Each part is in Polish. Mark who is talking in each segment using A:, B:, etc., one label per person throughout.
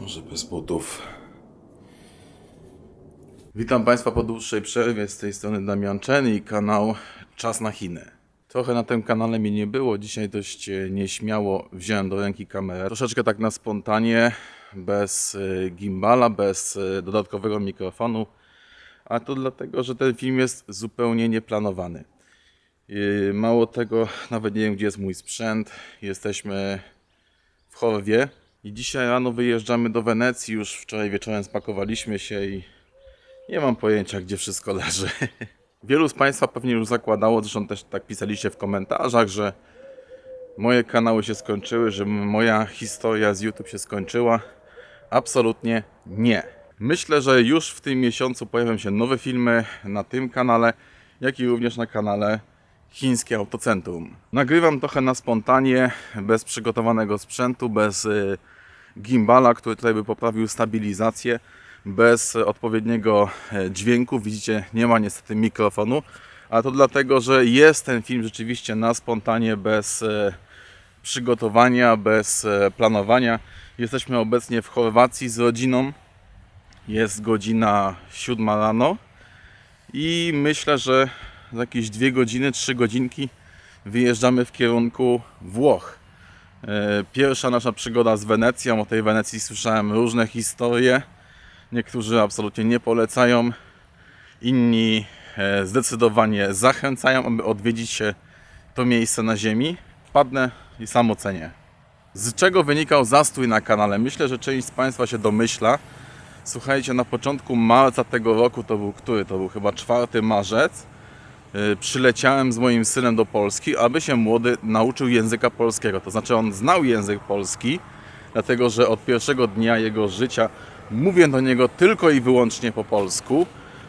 A: Może bez butów. Witam Państwa po dłuższej przerwie. Z tej strony Damian Chen i kanał Czas na Chiny. Trochę na tym kanale mi nie było. Dzisiaj dość e, nieśmiało wziąłem do ręki kamerę. Troszeczkę tak na spontanie, bez e, gimbala, bez e, dodatkowego mikrofonu. A to dlatego, że ten film jest zupełnie nieplanowany. Mało tego, nawet nie wiem, gdzie jest mój sprzęt. Jesteśmy w Chorwie i dzisiaj rano wyjeżdżamy do Wenecji. Już wczoraj wieczorem spakowaliśmy się i nie mam pojęcia, gdzie wszystko leży. Wielu z Państwa pewnie już zakładało, zresztą też tak pisaliście w komentarzach, że moje kanały się skończyły, że moja historia z YouTube się skończyła. Absolutnie nie. Myślę, że już w tym miesiącu pojawią się nowe filmy na tym kanale, jak i również na kanale Chińskie Autocentrum. Nagrywam trochę na spontanie, bez przygotowanego sprzętu, bez y, gimbala, który tutaj by poprawił stabilizację, bez odpowiedniego e, dźwięku. Widzicie, nie ma niestety mikrofonu, a to dlatego, że jest ten film rzeczywiście na spontanie, bez e, przygotowania, bez e, planowania. Jesteśmy obecnie w Chorwacji z rodziną. Jest godzina 7 rano i myślę, że za jakieś dwie godziny, trzy godzinki wyjeżdżamy w kierunku Włoch. E, Pierwsza nasza przygoda z Wenecją. O tej Wenecji słyszałem różne historie. Niektórzy absolutnie nie polecają, inni e, zdecydowanie zachęcają, aby odwiedzić to miejsce na ziemi. Wpadnę i sam ocenię. Z czego wynikał zastój na kanale? Myślę, że część z Państwa się domyśla. Słuchajcie, na początku marca tego roku, to był który? To był chyba 4 marzec. Yy, Przyleciałem z moim synem do Polski, aby się młody nauczył języka polskiego. To znaczy, on znał język polski, dlatego że od pierwszego dnia jego życia mówię do niego tylko i wyłącznie po polsku,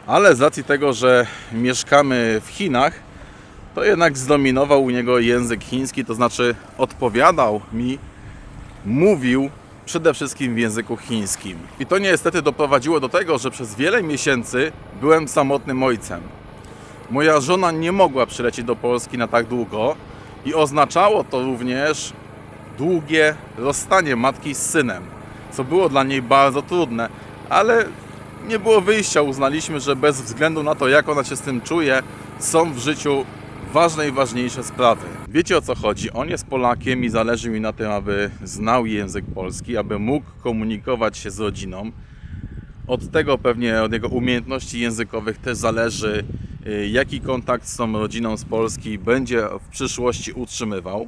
A: ale z racji tego, że mieszkamy w Chinach, to jednak zdominował u niego język chiński, to znaczy odpowiadał mi mówił przede wszystkim w języku chińskim. I to niestety doprowadziło do tego, że przez wiele miesięcy byłem samotnym ojcem. Moja żona nie mogła przylecieć do Polski na tak długo i oznaczało to również długie rozstanie matki z synem, co było dla niej bardzo trudne, ale nie było wyjścia. Uznaliśmy, że bez względu na to, jak ona się z tym czuje, są w życiu ważne i ważniejsze sprawy. Wiecie o co chodzi? On jest Polakiem i zależy mi na tym, aby znał język polski, aby mógł komunikować się z rodziną. Od tego pewnie, od jego umiejętności językowych też zależy, jaki kontakt z tą rodziną z Polski będzie w przyszłości utrzymywał.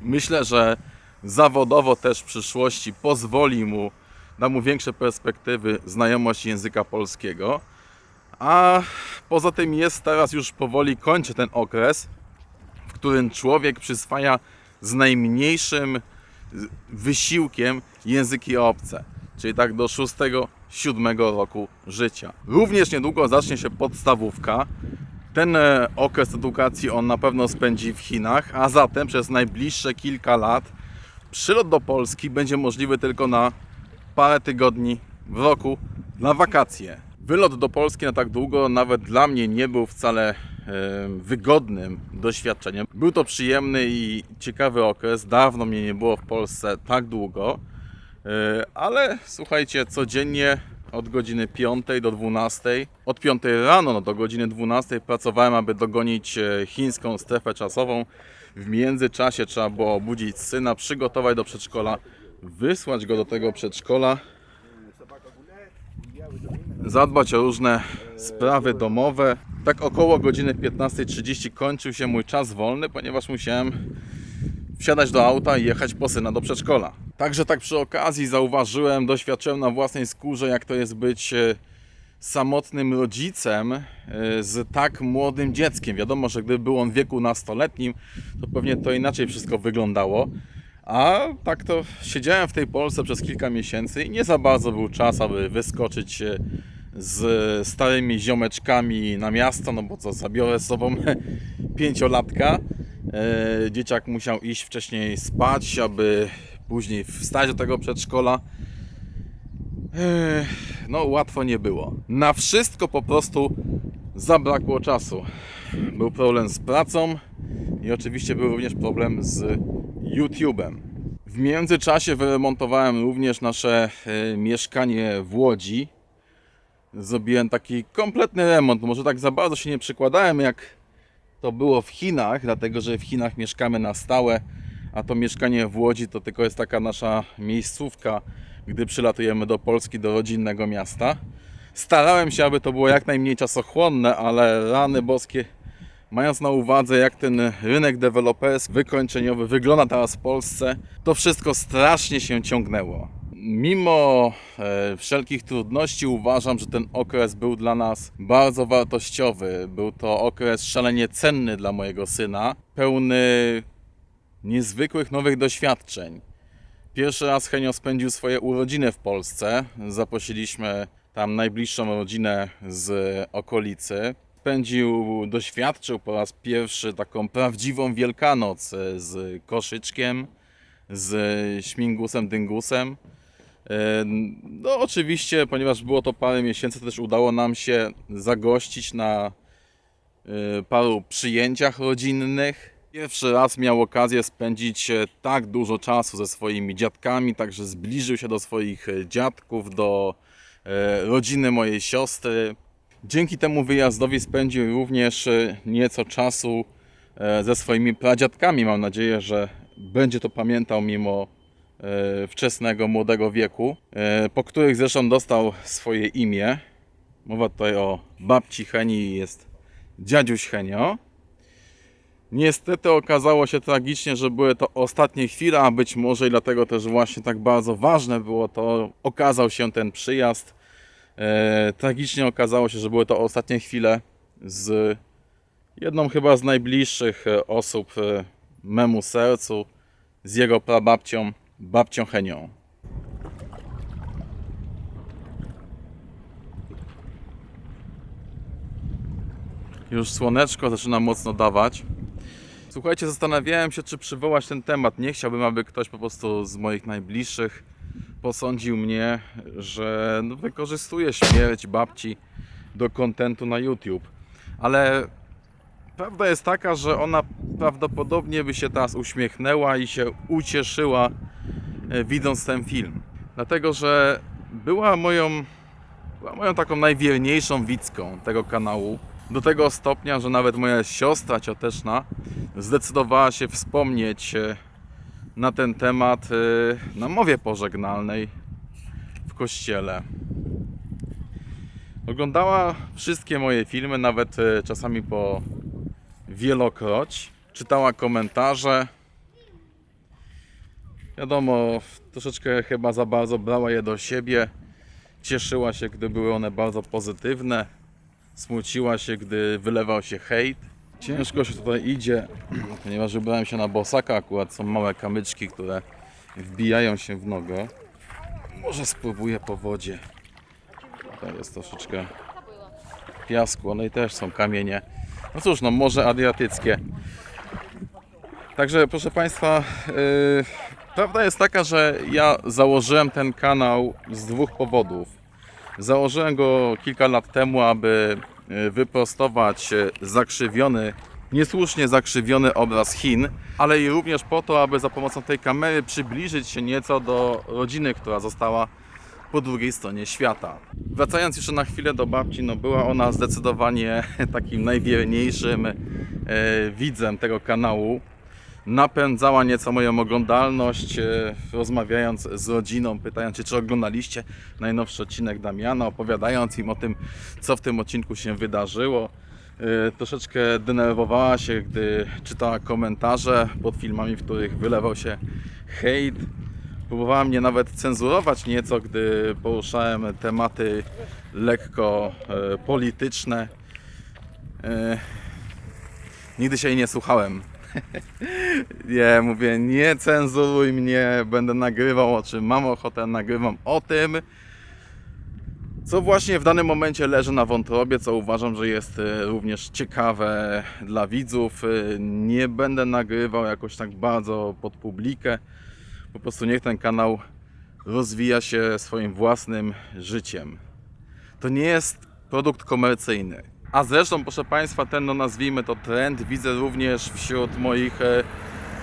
A: Myślę, że zawodowo też w przyszłości pozwoli mu, da mu większe perspektywy znajomość języka polskiego. A poza tym jest teraz już powoli kończy ten okres, w którym człowiek przyswaja z najmniejszym wysiłkiem języki obce, czyli tak do 6-7 roku życia. Również niedługo zacznie się podstawówka. Ten e, okres edukacji on na pewno spędzi w Chinach, a zatem przez najbliższe kilka lat przylot do Polski będzie możliwy tylko na parę tygodni w roku na wakacje. Wylot do Polski na tak długo nawet dla mnie nie był wcale wygodnym doświadczeniem. Był to przyjemny i ciekawy okres. Dawno mnie nie było w Polsce tak długo, ale słuchajcie, codziennie od godziny 5 do 12, od 5 rano no, do godziny 12 pracowałem, aby dogonić e, chińską strefę czasową. W międzyczasie trzeba było obudzić syna, przygotować do przedszkola, wysłać go do tego przedszkola, zadbać o różne sprawy domowe. Tak około godziny 15.30 kończył się mój czas wolny, ponieważ musiałem wsiadać do auta i jechać po syna do przedszkola. Także tak przy okazji zauważyłem, doświadczyłem na własnej skórze, jak to jest być e, samotnym rodzicem e, z tak młodym dzieckiem. Wiadomo, że gdyby był on w wieku nastoletnim, to pewnie to inaczej wszystko wyglądało. A tak to siedziałem w tej Polsce przez kilka miesięcy i nie za bardzo był czas, aby wyskoczyć się z starymi ziomeczkami na miasto, no bo co, zabiorę z sobą pięciolatka. E, Dzieciak musiał iść wcześniej spać, aby później wstać do tego przedszkola. Ech, No, łatwo nie było. Na wszystko po prostu zabrakło czasu. Był problem z pracą i oczywiście był również problem z YouTube'em. W międzyczasie wyremontowałem również nasze e, mieszkanie w Łodzi. Zrobiłem taki kompletny remont. Może tak za bardzo się nie przykładałem jak to było w Chinach, dlatego że w Chinach mieszkamy na stałe, a to mieszkanie w Łodzi to tylko jest taka nasza miejscówka, gdy przylatujemy do Polski, do rodzinnego miasta. Starałem się, aby to było jak najmniej czasochłonne, ale rany boskie, mając na uwadze jak ten rynek deweloperski, wykończeniowy wygląda teraz w Polsce, to wszystko strasznie się ciągnęło. Mimo e, wszelkich trudności uważam, że ten okres był dla nas bardzo wartościowy. Był to okres szalenie cenny dla mojego syna, pełny niezwykłych nowych doświadczeń. Pierwszy raz Henio spędził swoje urodziny w Polsce. Zaprosiliśmy tam najbliższą rodzinę z okolicy. Spędził, doświadczył po raz pierwszy taką prawdziwą Wielkanoc e, z koszyczkiem, z śmingusem, dyngusem. E, No, oczywiście, ponieważ było to parę miesięcy, to też udało nam się zagościć na e, paru przyjęciach rodzinnych. Pierwszy raz miał okazję spędzić e, tak dużo czasu ze swoimi dziadkami, także zbliżył się do swoich dziadków, do rodziny mojej siostry. Dzięki temu wyjazdowi spędził również nieco czasu ze swoimi pradziadkami. Mam nadzieję, że będzie to pamiętał mimo wczesnego, młodego wieku, e, po których zresztą dostał swoje imię. Mowa tutaj o babci Heni, jest dziadziuś Henio. Niestety okazało się tragicznie, że były to ostatnie chwile, a być może i dlatego też właśnie tak bardzo ważne było to, okazał się ten przyjazd. E, tragicznie okazało się, że były to ostatnie chwile z jedną chyba z najbliższych e, osób e, memu sercu, z jego prababcią, babcią Henią. Już słoneczko zaczyna mocno dawać. Słuchajcie, zastanawiałem się, czy przywołać ten temat. Nie chciałbym, aby ktoś po prostu z moich najbliższych posądził mnie, że no, wykorzystuję śmierć babci do kontentu na YouTube. Ale prawda jest taka, że ona prawdopodobnie by się teraz uśmiechnęła i się ucieszyła, widząc ten film. Dlatego, że była moją, była moją taką najwierniejszą widzką tego kanału. Do tego stopnia, że nawet moja siostra cioteczna zdecydowała się wspomnieć e, na ten temat e, na mowie pożegnalnej w kościele. Oglądała wszystkie moje filmy, nawet e, czasami po wielokroć. Czytała komentarze. Wiadomo, troszeczkę chyba za bardzo brała je do siebie. Cieszyła się, gdy były one bardzo pozytywne. Smuciła się, gdy wylewał się hejt. Ciężko się tutaj idzie, ponieważ wybrałem się na bosaka. Akurat są małe kamyczki, które wbijają się w nogę. Może spróbuję po wodzie. Tutaj jest troszeczkę piasku, ale i też są kamienie. No cóż, no morze Adriatyckie. Także proszę Państwa, yy, prawda jest taka, że ja założyłem ten kanał z dwóch powodów. Założyłem go kilka lat temu, aby y, wyprostować y, zakrzywiony, niesłusznie zakrzywiony obraz Chin, ale i również po to, aby za pomocą tej kamery przybliżyć się nieco do rodziny, która została po drugiej stronie świata. Wracając jeszcze na chwilę do babci, no była ona zdecydowanie takim najwierniejszym e, widzem tego kanału. Napędzała nieco moją oglądalność, e, rozmawiając z rodziną, pytając się, czy oglądaliście najnowszy odcinek Damiana, opowiadając im o tym, co w tym odcinku się wydarzyło. E, Troszeczkę denerwowała się, gdy czytała komentarze pod filmami, w których wylewał się hejt. Próbowała mnie nawet cenzurować nieco, gdy poruszałem tematy lekko e, polityczne. Nigdy się jej nie słuchałem. nie, mówię, nie cenzuruj mnie, będę nagrywał o czym mam ochotę, nagrywam o tym, co właśnie w danym momencie leży na wątrobie, co uważam, że jest e, również ciekawe dla widzów. E, Nie będę nagrywał jakoś tak bardzo pod publikę. Po prostu niech ten kanał rozwija się swoim własnym życiem. To nie jest produkt komercyjny. A zresztą, proszę Państwa, ten, no nazwijmy to trend, widzę również wśród moich e,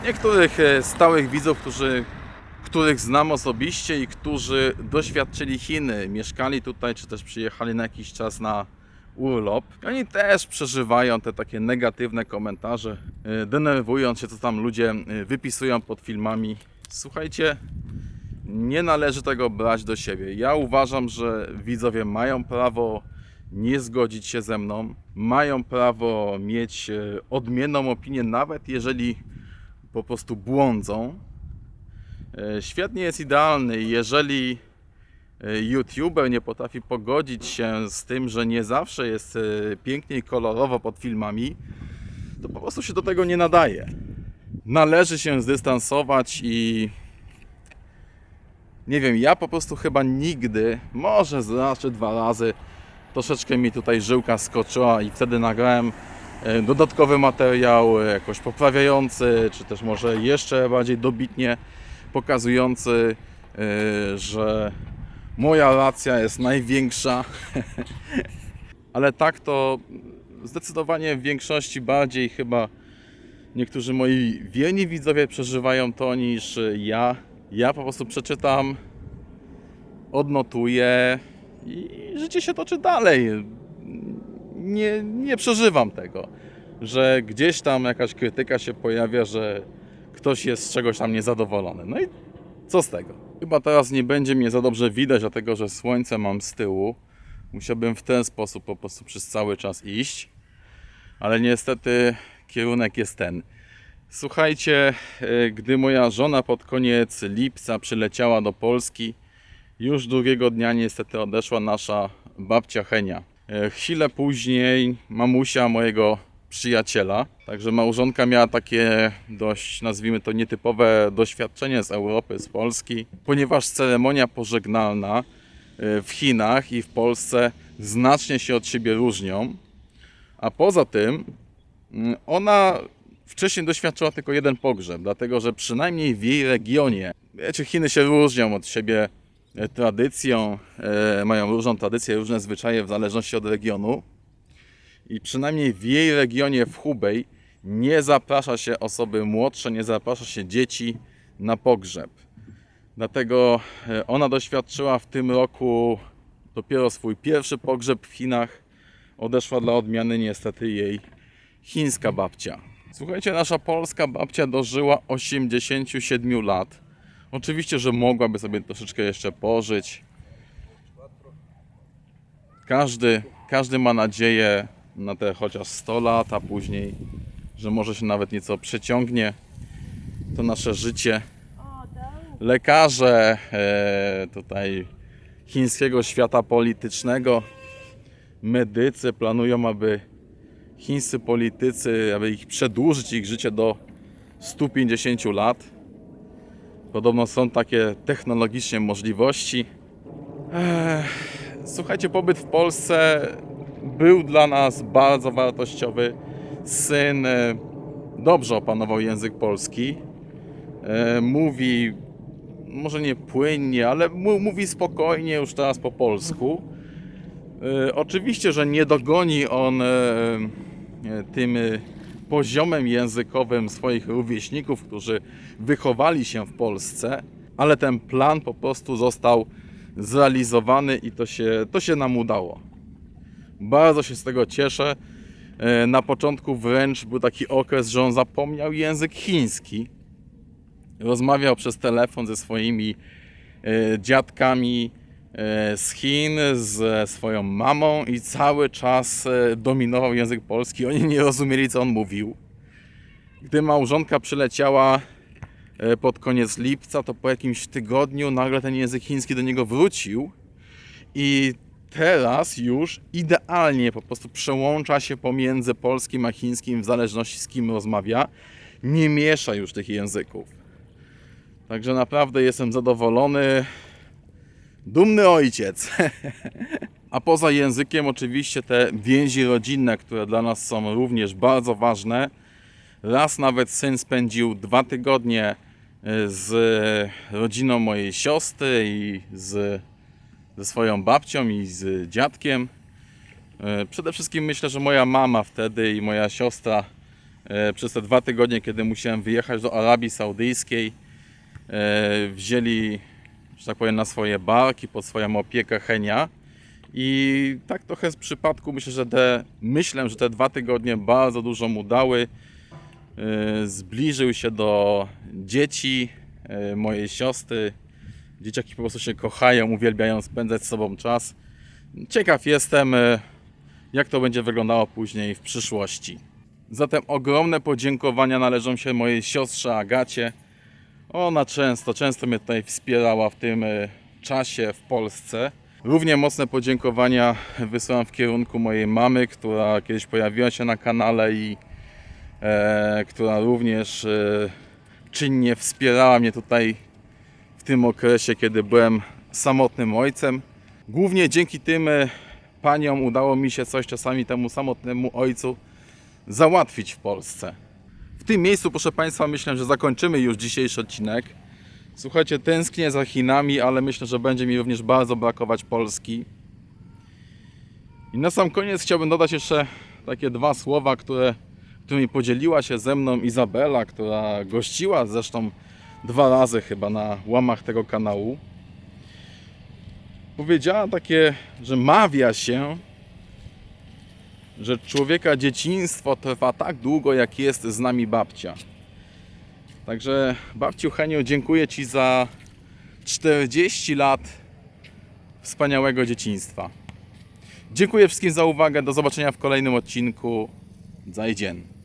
A: niektórych e, stałych widzów, którzy których znam osobiście i którzy doświadczyli Chiny, mieszkali tutaj, czy też przyjechali na jakiś czas na urlop. I oni też przeżywają te takie negatywne komentarze, y, denerwując się, co tam ludzie wypisują pod filmami. Słuchajcie, nie należy tego brać do siebie. Ja uważam, że widzowie mają prawo nie zgodzić się ze mną, mają prawo mieć e, odmienną opinię, nawet jeżeli po prostu błądzą. E, Świat nie jest idealny jeżeli e, YouTuber nie potrafi pogodzić się z tym, że nie zawsze jest pięknie i kolorowo pod filmami, to po prostu się do tego nie nadaje. Należy się zdystansować i nie wiem, ja po prostu chyba nigdy, może raz czy dwa razy, troszeczkę mi tutaj żyłka skoczyła i wtedy nagrałem e, dodatkowy materiał, e, jakoś poprawiający, czy też może jeszcze bardziej dobitnie pokazujący, e, że moja racja jest największa. Ale tak to zdecydowanie w większości bardziej chyba niektórzy moi wierni widzowie przeżywają to niż ja. Ja po prostu przeczytam, odnotuję i życie się toczy dalej. Nie, nie przeżywam tego, że gdzieś tam jakaś krytyka się pojawia, że ktoś jest z czegoś tam niezadowolony. No i co z tego? Chyba teraz nie będzie mnie za dobrze widać, dlatego że słońce mam z tyłu. Musiałbym w ten sposób po prostu przez cały czas iść, ale niestety kierunek jest ten. Słuchajcie, e, gdy moja żona pod koniec lipca przyleciała do Polski, już drugiego dnia niestety odeszła nasza babcia Henia. E, Chwilę później mamusia mojego przyjaciela. Także małżonka miała takie dość, nazwijmy to, nietypowe doświadczenie z Europy, z Polski, ponieważ ceremonia pożegnalna e, w Chinach i w Polsce znacznie się od siebie różnią. A poza tym mm, ona wcześniej doświadczyła tylko jeden pogrzeb, dlatego że przynajmniej w jej regionie, wiecie, Chiny się różnią od siebie tradycją, e, mają różną tradycję, różne zwyczaje w zależności od regionu. I przynajmniej w jej regionie, w Hubei, nie zaprasza się osoby młodsze, nie zaprasza się dzieci na pogrzeb. Dlatego e, ona doświadczyła w tym roku dopiero swój pierwszy pogrzeb w Chinach. Odeszła dla odmiany niestety jej chińska babcia. Słuchajcie, nasza polska babcia dożyła 87 lat. Oczywiście, że mogłaby sobie troszeczkę jeszcze pożyć. Każdy, każdy ma nadzieję na te chociaż 100 lat, a później, że może się nawet nieco przeciągnie to nasze życie. Lekarze e, tutaj chińskiego świata politycznego, medycy planują, aby chińscy politycy, aby ich przedłużyć ich życie do 150 lat. Podobno są takie technologicznie możliwości. Słuchajcie, pobyt w Polsce był dla nas bardzo wartościowy. Syn e, dobrze opanował język polski. E, Mówi, może nie płynnie, ale mówi spokojnie już teraz po polsku. E, Oczywiście, że nie dogoni on tym poziomem językowym swoich rówieśników, którzy wychowali się w Polsce, ale ten plan po prostu został zrealizowany i to się, to się nam udało. Bardzo się z tego cieszę. E, Na początku wręcz był taki okres, że on zapomniał język chiński. Rozmawiał przez telefon ze swoimi e, dziadkami z Chin, ze swoją mamą i cały czas e, dominował język polski. Oni nie rozumieli, co on mówił. Gdy małżonka przyleciała e, pod koniec lipca, to po jakimś tygodniu nagle ten język chiński do niego wrócił i teraz już idealnie po prostu przełącza się pomiędzy polskim a chińskim w zależności z kim rozmawia. Nie miesza już tych języków. Także naprawdę jestem zadowolony. Dumny ojciec. A poza językiem, oczywiście te więzi rodzinne, które dla nas są również bardzo ważne. Raz nawet syn spędził dwa tygodnie e, z rodziną mojej siostry i z, ze swoją babcią i z dziadkiem. E, Przede wszystkim myślę, że moja mama wtedy i moja siostra e, przez te dwa tygodnie, kiedy musiałem wyjechać do Arabii Saudyjskiej, wzięli, że tak powiem, na swoje barki, pod swoją opiekę Henia. I tak trochę z przypadku myślę, że te, myślę, że te dwa tygodnie bardzo dużo mu dały. E, Zbliżył się do dzieci e, mojej siostry. Dzieciaki po prostu się kochają, uwielbiają spędzać z sobą czas. Ciekaw jestem, e, jak to będzie wyglądało później w przyszłości. Zatem ogromne podziękowania należą się mojej siostrze Agacie. Ona często, często mnie tutaj wspierała w tym e, czasie w Polsce. Równie mocne podziękowania wysyłam w kierunku mojej mamy, która kiedyś pojawiła się na kanale i e, która również e, czynnie wspierała mnie tutaj w tym okresie, kiedy byłem samotnym ojcem. Głównie dzięki tym e, paniom udało mi się coś czasami temu samotnemu ojcu załatwić w Polsce. Tym miejscu, proszę Państwa, myślę, że zakończymy już dzisiejszy odcinek. Słuchajcie, tęsknię za Chinami, ale myślę, że będzie mi również bardzo brakować Polski. I na sam koniec chciałbym dodać jeszcze takie dwa słowa, które, którymi podzieliła się ze mną Izabela, która gościła zresztą dwa razy chyba na łamach tego kanału. Powiedziała takie, że mawia się, że człowieka dzieciństwo trwa tak długo, jak jest z nami babcia. Także babciu Heniu, dziękuję Ci za 40 lat wspaniałego dzieciństwa. Dziękuję wszystkim za uwagę. Do zobaczenia w kolejnym odcinku. Zajdzien.